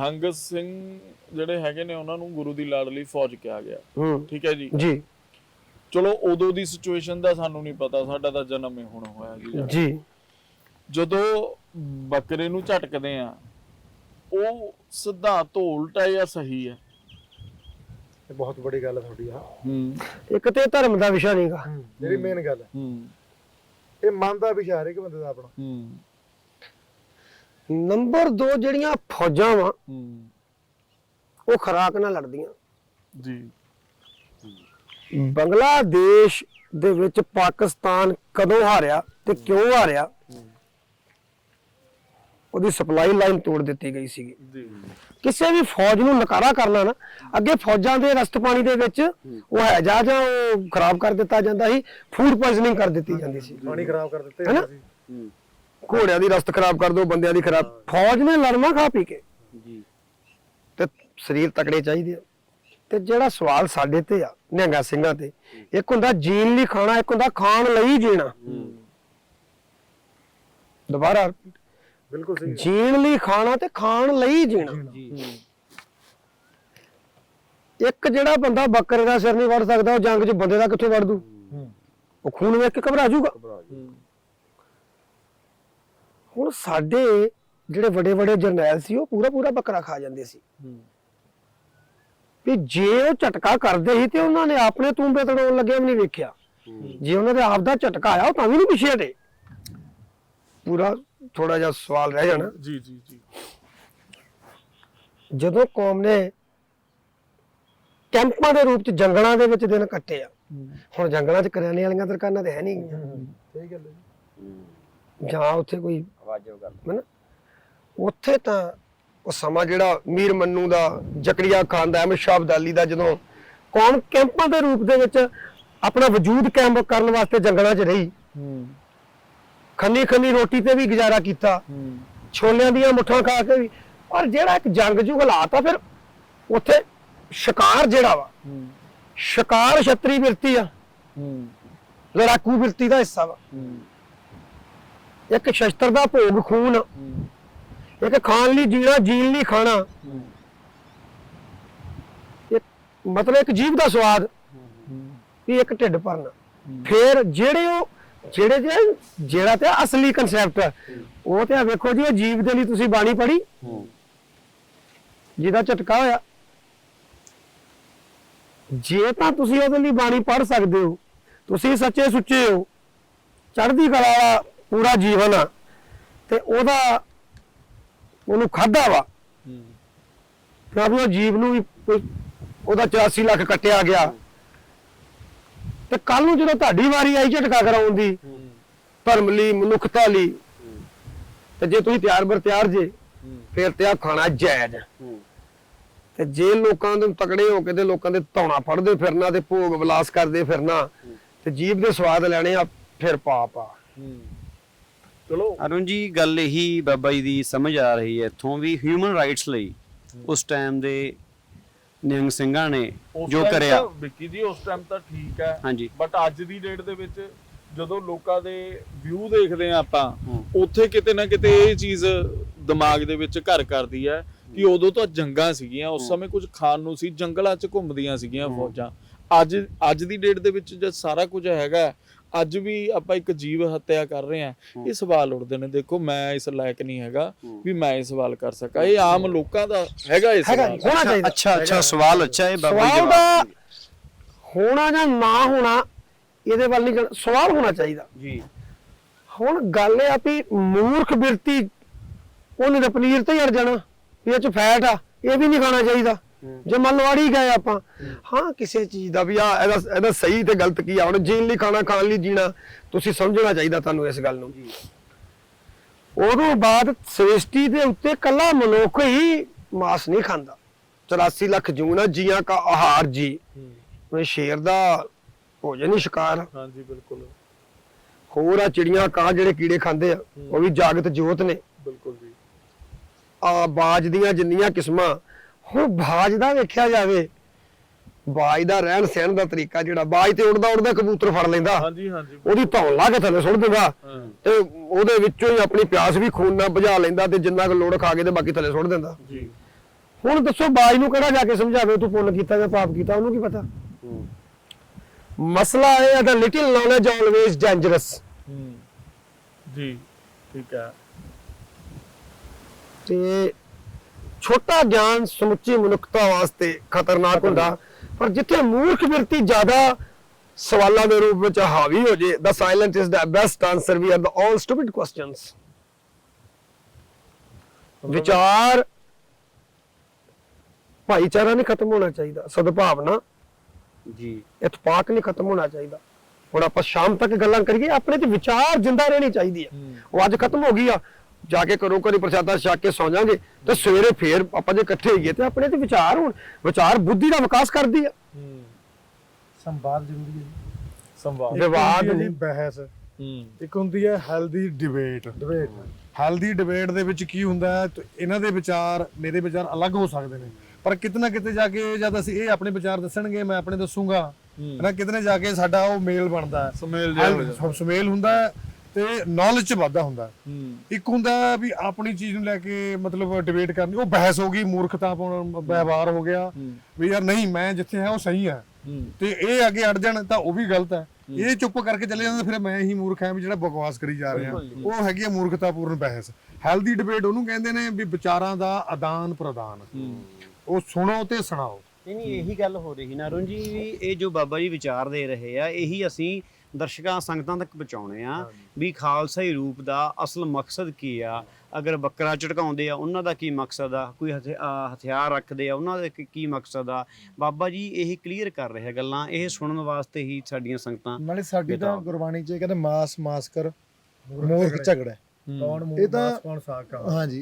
ਹੰਗਤ ਸਿੰਘ ਜਿਹੜੇ ਹੈਗੇ ਨੇ ਉਹਨਾਂ ਨੂੰ ਗੁਰੂ ਦੀ ਲਾਡਲੀ ਫੌਜ ਕਿਹਾ ਗਿਆ। ਹੂੰ। ਠੀਕ ਹੈ ਜੀ? ਜੀ। ਚਲੋ ਉਦੋਂ ਦੀ ਸਿਚੁਏਸ਼ਨ ਦਾ ਸਾਨੂੰ ਨਹੀਂ ਪਤਾ ਸਾਡਾ ਤਾਂ ਜਨਮ ਹੀ ਹੁਣ ਹੋਇਆ ਜੀ। ਜੀ। ਜਦੋਂ ਬੱਕਰੇ ਨੂੰ ਝਟਕਦੇ ਆ ਉਹ ਸਿਧਾਂਤ ਤੋਂ ਉਲਟਾ ਹੈ ਜਾਂ ਸਹੀ ਹੈ? ਇਹ ਬਹੁਤ ਵੱਡੀ ਗੱਲ ਹੈ ਤੁਹਾਡੀ ਆ। ਹੂੰ। ਇੱਕ ਤੇ ਧਰਮ ਦਾ ਵਿਸ਼ਾ ਨਹੀਂਗਾ ਜਿਹੜੀ ਮੇਨ ਗੱਲ ਹੈ। ਹੂੰ। ਇਹ ਮਨ ਦਾ ਵਿਚਾਰ ਹੈ ਕਿ ਬੰਦੇ ਦਾ ਆਪਣਾ। ਹੂੰ। ਨੰਬਰ 2 ਜਿਹੜੀਆਂ ਫੌਜਾਂ ਵਾ ਹੂੰ। ਉਹ ਖਰਾਕ ਨਾਲ ਲੜਦੀਆਂ। ਜੀ। ਬੰਗਲਾਦੇਸ਼ ਦੇ ਵਿੱਚ ਪਾਕਿਸਤਾਨ ਕਦੋਂ ਹਾਰਿਆ ਤੇ ਕਿਉਂ ਹਾਰਿਆ ਉਹਦੀ ਸਪਲਾਈ ਲਾਈਨ ਤੋੜ ਦਿੱਤੀ ਗਈ ਸੀਗੀ। ਜੀ। ਕਿਸੇ ਵੀ ਫੌਜ ਨੂੰ ਨਕਾਰਾ ਕਰਨਾ ਨਾ ਅੱਗੇ ਫੌਜਾਂ ਦੇ ਰਸਤ ਪਾਣੀ ਦੇ ਵਿੱਚ ਉਹ ਹੈ ਜਾਂ ਜਾਂ ਉਹ ਖਰਾਬ ਕਰ ਦਿੱਤਾ ਜਾਂਦਾ ਸੀ ਫੂਡ ਪੋਇਜ਼ਨਿੰਗ ਕਰ ਦਿੱਤੀ ਜਾਂਦੀ ਸੀ। ਪਾਣੀ ਖਰਾਬ ਕਰ ਦਿੱਤੇ ਹੈਨਾ? ਸੀ। ਘੋੜਿਆਂ ਦੀ ਰਸਤ ਖਰਾਬ ਕਰ ਦੋ ਬੰਦਿਆਂ ਦੀ ਖਰਾਬ। ਫੌਜ ਨੇ ਲੜਨਾ ਖਾ ਪੀ ਕੇ। ਜੀ। ਤੇ ਸਰੀਰ ਤਕੜੇ ਚਾਹੀਦੇ ਆ। ਤੇ ਜਿਹੜਾ ਸਵਾਲ ਸਾਡੇ ਤੇ ਆ ਨਿਹੰਗਾ ਸਿੰਘਾਂ ਤੇ ਇੱਕ ਹੁੰਦਾ ਜੀਣ ਲਈ ਖਾਣਾ ਇੱਕ ਹੁੰਦਾ ਖਾਣ ਲਈ ਜੀਣਾ। ਦੁਬਾਰਾ ਬਿਲਕੁਲ ਸਹੀ। ਜੀਣ ਲਈ ਖਾਣਾ ਤੇ ਖਾਣ ਲਈ ਜੀਣਾ। ਜੀ। ਇੱਕ ਜਿਹੜਾ ਬੰਦਾ ਬੱਕਰੇ ਦਾ ਸਿਰ ਨਹੀਂ ਵੜ ਸਕਦਾ ਉਹ ਜੰਗ 'ਚ ਬੰਦੇ ਦਾ ਕਿੱਥੋਂ ਵੜ ਦੂ? ਉਹ ਖੂਨ ਵੇਖ ਕੇ ਘਬਰਾ ਜਾਊਗਾ। ਹੁਣ ਸਾਡੇ ਜਿਹੜੇ ਵੱਡੇ ਵੱਡੇ ਜਰਨੈਲ ਸੀ ਉਹ ਪੂਰਾ ਪੂਰਾ ਬੱਕਰਾ ਖਾ ਜਾਂਦੇ ਸੀ। ਵੀ ਜੇ ਉਹ ਝਟਕਾ ਕਰਦੇ ਸੀ ਤੇ ਉਹਨਾਂ ਨੇ ਆਪਣੇ ਤੂੰਬੇ ਤੜਾਉਣ ਲੱਗੇ ਵੀ ਨਹੀਂ ਵੇਖਿਆ। ਜੇ ਉਹਨਾਂ ਦੇ ਆਪ ਦਾ ਝਟਕਾ ਆਇਆ ਉਹ ਤਾਂ ਵੀ ਨਹੀਂ ਪਿੱਛੇ ਹਟੇ। ਪੂਰਾ ਥੋੜਾ ਜਿਹਾ ਸਵਾਲ ਰਹਿ ਜਾਣਾ। ਜੀ ਜੀ ਜੀ। ਜਦੋਂ ਕੌਮ ਨੇ ਕੈਂਪਾਂ ਦੇ ਰੂਪ ਚ ਜੰਗਲਾਂ ਦੇ ਵਿੱਚ ਦਿਨ ਕੱਟੇ ਆ ਹੁਣ ਜੰਗਲਾਂ ਚ ਕਰਿਆਨੇ ਵਾਲੀਆਂ ਦੁਕਾਨਾਂ ਤੇ ਹੈ ਨਹੀਂ ਸਹੀ ਗੱਲ ਹੈ ਜੀ। ਜਾਂ ਉੱਥੇ ਕੋਈ ਵਾਜਬ ਗੱਲ ਹੈਨਾ? ਉੱਥੇ ਤਾਂ ਉਹ ਸਮਾਂ ਜਿਹੜਾ ਮੀਰ ਮੰਨੂ ਦਾ ਜ਼ਕਰੀਆ ਖਾਨ ਦਾ ਅਹਿਮਦ ਸ਼ਾਹ ਅਬਦਾਲੀ ਦਾ ਜਦੋਂ ਕੌਮ ਕੈਂਪਾਂ ਦੇ ਰੂਪ ਦੇ ਵਿੱਚ ਆਪਣਾ ਵਜੂਦ ਕਾਇਮ ਕਰਨ ਵਾਸਤੇ ਜੰਗਲਾਂ 'ਚ ਰਹੀ ਖੰਨੀ ਖੰਨੀ ਰੋਟੀ ਤੇ ਵੀ ਗੁਜ਼ਾਰਾ ਕੀਤਾ ਛੋਲਿਆਂ ਦੀਆਂ ਮੁੱਠਾਂ ਖਾ ਕੇ ਵੀ ਪਰ ਜਿਹੜਾ ਇੱਕ ਜੰਗ ਜੂ ਹਾਲਾਤ ਆ ਫਿਰ ਉੱਥੇ ਸ਼ਿਕਾਰ ਜਿਹੜਾ ਵਾ ਸ਼ਿਕਾਰ ਛਤਰੀ ਬਿਰਤੀ ਆ ਲੜਾਕੂ ਬਿਰਤੀ ਦਾ ਹਿੱਸਾ ਵਾ। ਇੱਕ ਸ਼ਸਤਰ ਦਾ ਭੋਗ ਖੂਨ। ਇੱਕ ਖਾਣ ਲਈ ਜੀਣਾ, ਜੀਣ ਲਈ ਖਾਣਾ। ਇੱਕ ਮਤਲਬ ਇੱਕ ਜੀਵ ਦਾ ਸਵਾਦ ਵੀ ਇੱਕ ਢਿੱਡ ਭਰਨਾ। ਫਿਰ ਜਿਹੜੇ ਉਹ, ਜਿਹੜੇ ਜੇ ਜਿਹੜਾ ਤੇ ਅਸਲੀ ਕਨਸੈਪਟ ਉਹ ਤੇ ਆ ਵੇਖੋ ਜੀ, ਉਹ ਜੀਵ ਦੇ ਲਈ ਤੁਸੀਂ ਬਾਣੀ ਪੜ੍ਹੀ। ਜਿਹਦਾ ਝਟਕਾ ਹੋਇਆ। ਜੇ ਤਾਂ ਤੁਸੀਂ ਉਹਦੇ ਲਈ ਬਾਣੀ ਪੜ੍ਹ ਸਕਦੇ ਹੋ, ਤੁਸੀਂ ਸੱਚੇ ਸੁੱਚੇ ਹੋ, ਚੜ੍ਹਦੀ ਕਲਾ ਵਾਲਾ ਪੂਰਾ ਜੀਵਨ ਆ। ਤੇ ਉਹਦਾ ਉਹਨੂੰ ਖਾਦਾ ਵਾ। ਫਿਰ ਉਹ ਜੀਵ ਨੂੰ ਵੀ ਕੋਈ ਉਹਦਾ 84 ਲੱਖ ਕੱਟਿਆ ਗਿਆ। ਤੇ ਕੱਲ ਨੂੰ ਜਦੋਂ ਤੁਹਾਡੀ ਵਾਰੀ ਆਈ ਝਟਕਾ ਕਰਾਉਣ ਦੀ ਧਰਮ ਲਈ ਮਨੁੱਖਤਾ ਲਈ ਤੇ ਜੇ ਤੁਸੀਂ ਤਿਆਰ ਬਰ ਤਿਆਰ ਜੇ ਫਿਰ ਤੇ ਆ ਖਾਣਾ ਜਾਇਜ਼। ਤੇ ਜੇ ਲੋਕਾਂ ਦੇ ਤਕੜੇ ਹੋ ਕੇ ਤੇ ਲੋਕਾਂ ਦੇ ਧੌਣਾ ਫੜਦੇ ਫਿਰਨਾ ਤੇ ਭੋਗ ਵਿਲਾਸ ਕਰਦੇ ਫਿਰਨਾ ਤੇ ਜੀਵ ਦੇ ਸਵਾਦ ਲੈਣੇ ਆ ਫਿਰ ਪਾਪ ਆ। ਚਲੋ। ਅਰੁਣ ਜੀ ਗੱਲ ਇਹੀ ਬਾਬਾ ਜੀ ਦੀ ਸਮਝ ਆ ਰਹੀ ਹੈ ਇੱਥੋਂ ਵੀ ਹਿਊਮਨ ਰਾਈਟਸ ਲਈ ਉਸ ਟਾਈਮ ਦੇ ਨਿਹੰਗ ਸਿੰਘਾਂ ਨੇ ਉਸ ਜੋ time ਕਰਿਆ। ਤਾਂ ਵਿੱਕੀ ਜੀ ਉਸ ਟਾਈਮ ਤਾਂ ਠੀਕ ਹੈ। ਹਾਂਜੀ। ਬਟ ਅੱਜ ਦੀ ਡੇਟ ਦੇ ਵਿੱਚ ਜਦੋਂ ਲੋਕਾਂ ਦੇ ਵਿਊ ਦੇਖਦੇ ਆ ਆਪਾਂ ਹੂੰ। ਉੱਥੇ ਕਿਤੇ ਨਾ ਕਿਤੇ ਇਹ ਚੀਜ਼ ਦਿਮਾਗ ਦੇ ਵਿੱਚ ਘਰ ਕਰਦੀ ਹੈ ਕਿ ਉਦੋਂ ਤਾਂ ਜੰਗਾਂ ਸੀਗੀਆਂ ਉਸ ਸਮੇਂ ਕੁਝ ਖਾਣ ਨੂੰ ਸੀ ਜੰਗਲਾਂ 'ਚ ਘੁੰਮਦੀਆਂ ਸੀਗੀਆਂ ਫੌਜਾਂ। ਅੱਜ ਅੱਜ ਦੀ ਡੇਟ ਦੇ ਵਿੱਚ ਜਦ ਸਾਰਾ ਕੁਝ ਹੈਗਾ ਅੱਜ ਵੀ ਆਪਾਂ ਇੱਕ ਜੀਵ ਹੱਤਿਆ ਕਰ ਰਹੇ ਆ ਇਹ ਸਵਾਲ ਉੱਠਦੇ ਨੇ। ਦੇਖੋ ਮੈਂ ਇਸ ਲਾਇਕ ਨਹੀਂ ਹੈਗਾ ਵੀ ਮੈਂ ਇਹ ਸਵਾਲ ਕਰ ਸਕਾਂ। ਇਹ ਆਮ ਲੋਕਾਂ ਦਾ ਹੈਗਾ ਇਹ ਹੈਗਾ ਸਵਾਲ। ਹੋਣਾ ਚਾਹੀਦਾ। ਅੱਛਾ ਅੱਛਾ ਸਵਾਲ ਅੱਛਾ ਹੈ ਬਾਬਾ ਜੀ ਸਵਾਲ ਦਾ। ਹੋਣਾ ਜਾਂ ਨਾ ਹੋਣਾ ਇਹਦੇ ਵੱਲ ਨਹੀਂ ਸਵਾਲ ਹੋਣਾ ਚਾਹੀਦਾ। ਜੀ। ਹੁਣ ਗੱਲ ਇਹ ਆ ਵੀ ਮੂਰਖ ਬਿਰਤੀ ਉਹਨੇ ਤਾਂ ਪਨੀਰ ਤੇ ਹੀ ਅੜ ਜਾਣਾ ਵੀ ਇਹ ਚ ਫੈਟ ਆ ਇਹ ਵੀ ਨਹੀਂ ਖਾਣਾ ਚਾਹੀਦਾ। ਜੇ ਮੰਨ ਲਓ ਅੜੀ ਗਏ ਆਪਾਂ ਹਾਂ ਕਿਸੇ ਚੀਜ਼ ਦਾ ਵੀ ਆ ਇਹਦਾ ਇਹਦਾ ਸਹੀ ਤੇ ਗਲਤ ਕੀ ਆ? ਹੁਣ ਜੀਣ ਲਈ ਖਾਣਾ ਖਾਣ ਲਈ ਜੀਣਾ ਤੁਸੀਂ ਸਮਝਣਾ ਚਾਹੀਦਾ ਤੁਹਾਨੂੰ ਇਸ ਗੱਲ ਨੂੰ। ਉਦੋਂ ਬਾਅਦ ਸ੍ਰਿਸ਼ਟੀ ਦੇ ਉੱਤੇ ਕੱਲਾ ਮਨੁੱਖ ਹੀ ਮਾਸ ਨਹੀਂ ਖਾਂਦਾ। 84 ਲੱਖ ਜੂਨ ਆ ਜੀਆਂ ਕਾ ਆਹਾਰ ਜੀ। ਉਹ ਸ਼ੇਰ ਦਾ ਭੋਜਨ ਹੀ ਸ਼ਿਕਾਰ। ਹਾਂਜੀ ਬਿਲਕੁਲ। ਹੋਰ ਆ ਚਿੜੀਆਂ ਕਾਂ ਜਿਹੜੇ ਕੀੜੇ ਖਾਂਦੇ ਆ ਉਹ ਵੀ ਜਾਗਤ ਜੋਤ ਨੇ। ਬਿਲਕੁਲ ਜੀ। ਆ ਬਾਜ ਦੀਆਂ ਜਿੰਨੀਆਂ ਕਿਸਮਾਂ ਹੁਣ ਬਾਜ ਦਾ ਵੇਖਿਆ ਜਾਵੇ ਬਾਜ ਦਾ ਰਹਿਣ ਸਹਿਣ ਦਾ ਤਰੀਕਾ ਜਿਹੜਾ ਬਾਜ ਤੇ ਉੜਦਾ ਉੜਦਾ ਕਬੂਤਰ ਫੜ ਲੈਂਦਾ। ਹਾਂਜੀ ਹਾਂਜੀ। ਉਹਦੀ ਧੌਣ ਲਾ ਕੇ ਥੱਲੇ ਸੁੱਟ ਦਿੰਦਾ। ਤੇ ਉਹਦੇ ਵਿੱਚੋਂ ਹੀ ਆਪਣੀ ਪਿਆਸ ਵੀ ਖੂਨ ਨਾਲ ਬੁਝਾ ਲੈਂਦਾ ਤੇ ਜਿੰਨਾ ਕੁ ਲੋੜ ਖਾ ਕੇ ਤੇ ਬਾਕੀ ਥੱਲੇ ਸੁੱਟ ਦਿੰਦਾ। ਜੀ। ਹੁਣ ਦੱਸੋ ਬਾਜ ਨੂੰ ਕਿਹੜਾ ਜਾ ਕੇ ਸਮਝਾਵੇ ਤੂੰ ਪੁੰਨ ਕੀਤਾ ਜਾਂ ਪਾਪ ਕੀਤਾ ਉਹਨੂੰ ਕੀ ਪਤਾ? ਮਸਲਾ ਇਹ ਹੈ the little knowledge always dangerous ਜੀ ਠੀਕ ਹੈ। ਤੇ ਛੋਟਾ ਗਿਆਨ ਸਮੁੱਚੀ ਮਨੁੱਖਤਾ ਵਾਸਤੇ ਖਤਰਨਾਕ ਹੁੰਦਾ। ਪਰ ਜਿੱਥੇ ਮੂਰਖ ਵਿਅਕਤੀ ਜ਼ਿਆਦਾ ਸਵਾਲਾਂ ਦੇ ਰੂਪ ਵਿੱਚ ਹਾਵੀ ਹੋ ਜੇ the silent is the best answer we are the all stupid questions ਵਿਚਾਰ ਭਾਈਚਾਰਾ ਨਹੀਂ ਖਤਮ ਹੋਣਾ ਚਾਹੀਦਾ ਸਦਭਾਵਨਾ ਜੀ। ਇਤਫਾਕ ਨਹੀਂ ਖਤਮ ਹੋਣਾ ਚਾਹੀਦਾ। ਹੁਣ ਆਪਾਂ ਸ਼ਾਮ ਤੱਕ ਗੱਲਾਂ ਕਰੀਏ ਆਪਣੇ ਤੇ ਵਿਚਾਰ ਜਿੰਦਾ ਰਹਿਣੀ ਚਾਹੀਦੀ ਹੈ। ਉਹ ਅੱਜ ਖਤਮ ਹੋ ਗਈ ਆ ਜਾ ਕੇ ਕਰੋ ਕਰੀ ਪ੍ਰਸ਼ਾਦਾ ਛਕ ਕੇ ਸੌ ਜਾਾਂਗੇ ਤੇ ਸਵੇਰੇ ਫੇਰ ਆਪਾਂ ਜੇ ਇਕੱਠੇ ਹੋਈਏ ਤੇ ਆਪਣੇ ਤੇ ਵਿਚਾਰ ਹੋਣ ਵਿਚਾਰ ਬੁੱਧੀ ਦਾ ਵਿਕਾਸ ਕਰਦੀ ਆ। ਸੰਵਾਦ ਜ਼ਰੂਰੀ ਹੈ ਜੀ। ਸੰਵਾਦ। ਇੱਕ ਹੁੰਦੀ ਵਿਵਾਦ ਹੈ ਜੀ ਨਹੀਂ। ਬਹਿਸ। ਹੂੰ। ਇੱਕ ਹੁੰਦੀ ਹੈ healthy debate. Debate. Healthy debate ਦੇ ਵਿੱਚ ਕੀ ਹੁੰਦਾ ਹੈ? ਤੇ ਇਹਨਾਂ ਦੇ ਵਿਚਾਰ ਮੇਰੇ ਵਿਚਾਰ ਅਲੱਗ ਹੋ ਸਕਦੇ ਨੇ। ਪਰ ਕਿਤੇ ਨਾ ਕਿਤੇ ਜਾ ਕੇ ਜਦ ਅਸੀਂ ਇਹ ਆਪਣੇ ਵਿਚਾਰ ਦੱਸਣਗੇ ਮੈਂ ਆਪਣੇ ਦੱਸੂਗਾ। ਹੂੰ। ਨਾ ਕਿਤੇ ਨਾ ਜਾ ਕੇ ਸਾਡਾ ਉਹ ਮੇਲ ਬਣਦਾ ਹੈ। ਸੁਮੇਲ ਜਿਹਾ ਹੋ ਜਾਂਦਾ। ਹੈਲ- ਸੁਮੇਲ ਹੁੰਦਾ ਹੈ। ਤੇ ਨੌਲੇਜ ਚ ਵਾਧਾ ਹੁੰਦਾ ਇੱਕ ਹੁੰਦਾ ਵੀ ਆਪਣੀ ਚੀਜ਼ ਨੂੰ ਲੈ ਕੇ ਮਤਲਬ ਡਿਬੇਟ ਕਰਨੀ ਉਹ ਬਹਿਸ ਹੋ ਗਈ ਮੂਰਖਤਾ ਵਿਵਹਾਰ ਹੋ ਗਿਆ। ਵੀ ਯਾਰ ਨਹੀਂ ਮੈਂ ਜਿੱਥੇ ਹੈ ਉਹ ਸਹੀ ਹੈ। ਹੂੰ। ਤੇ ਇਹ ਅੱਗੇ ਅੜ ਜਾਣ ਤਾਂ ਉਹ ਵੀ ਗਲਤ ਹੈ। ਇਹ ਚੁੱਪ ਕਰਕੇ ਚਲੇ ਜਾਂਦੇ ਫਿਰ ਮੈਂ ਹੀ ਮੂਰਖ ਹਾਂ ਵੀ ਜਿਹੜਾ ਬਕਵਾਸ ਕਰੀ ਜਾ ਰਿਹਾ। ਉਹ ਹੈਗੀ ਹੈ ਮੂਰਖਤਾਪੂਰਨ ਬਹਿਸ। ਹੈਲਦੀ ਡਿਬੇਟ ਉਹਨੂੰ ਕਹਿੰਦੇ ਨੇ ਵੀ ਵਿਚਾਰਾਂ ਦਾ ਆਦਾਨ ਪ੍ਰਦਾਨ ਉਹ ਸੁਣੋ ਤੇ ਸੁਣਾਓ। ਨਹੀਂ ਨਹੀਂ ਇਹੀ ਗੱਲ ਹੋ ਰਹੀ ਨਾ ਅਰੁਣ ਜੀ ਵੀ ਇਹ ਜੋ ਬਾਬਾ ਜੀ ਵਿਚਾਰ ਦੇ ਰਹੇ ਆ ਇਹੀ ਅਸੀਂ ਦਰਸ਼ਕਾਂ ਸੰਗਤਾਂ ਤੱਕ ਪਹੁੰਚਾਉਣੇ ਆ ਵੀ ਖਾਲਸਾਈ ਰੂਪ ਦਾ ਅਸਲ ਮਕਸਦ ਕੀ ਆ? ਅਗਰ ਬੱਕਰਾ ਝਟਕਾਉਂਦੇ ਆ ਉਹਨਾਂ ਦਾ ਕੀ ਮਕਸਦ ਆ? ਕੋਈ ਹਥਿਆਰ ਰੱਖਦੇ ਆ ਉਹਨਾਂ ਦਾ ਕੀ- ਮਕਸਦ ਆ? ਬਾਬਾ ਜੀ ਇਹ ਕਲੀਅਰ ਕਰ ਰਹੇ ਗੱਲਾਂ ਇਹ ਸੁਣਨ ਵਾਸਤੇ ਹੀ ਸਾਡੀਆਂ ਸੰਗਤਾਂ ਨਾਲੇ ਸਾਡੀ ਤਾਂ ਗੁਰਬਾਣੀ 'ਚ ਕਹਿੰਦੇ ਮਾਸ ਮਾਸ ਕਰ ਮੂਰਖ ਝਗੜਾ। ਕੌਣ ਇਹ ਤਾਂ ਹਾਂਜੀ।